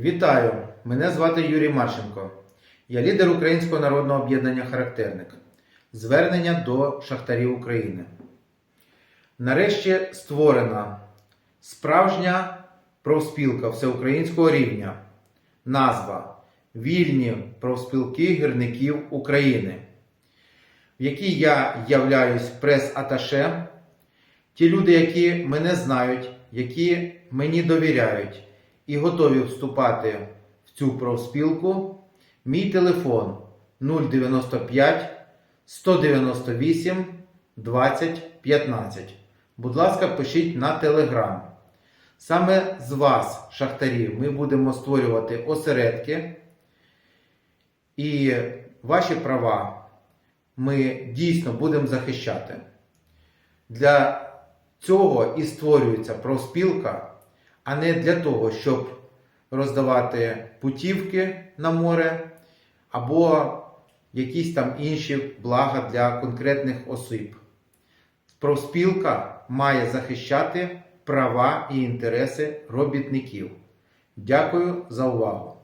Вітаю! Мене звати Юрій Марченко. Я лідер Українського народного об'єднання Характерник. Звернення до шахтарів України. Нарешті створена справжня профспілка всеукраїнського рівня. Назва Вільні профспілки гірників України, в якій я являюсь прес-аташе. Ті люди, які мене знають, які мені довіряють і готові вступати в цю профспілку, мій телефон 095 198 20 15. Будь ласка, пишіть на телеграм. Саме з вас, шахтарів, ми будемо створювати осередки, і ваші права ми дійсно будемо захищати. Для цього і створюється профспілка, а не для того, щоб роздавати путівки на море або якісь там інші блага для конкретних осіб. Профспілка має захищати права і інтереси робітників. Дякую за увагу!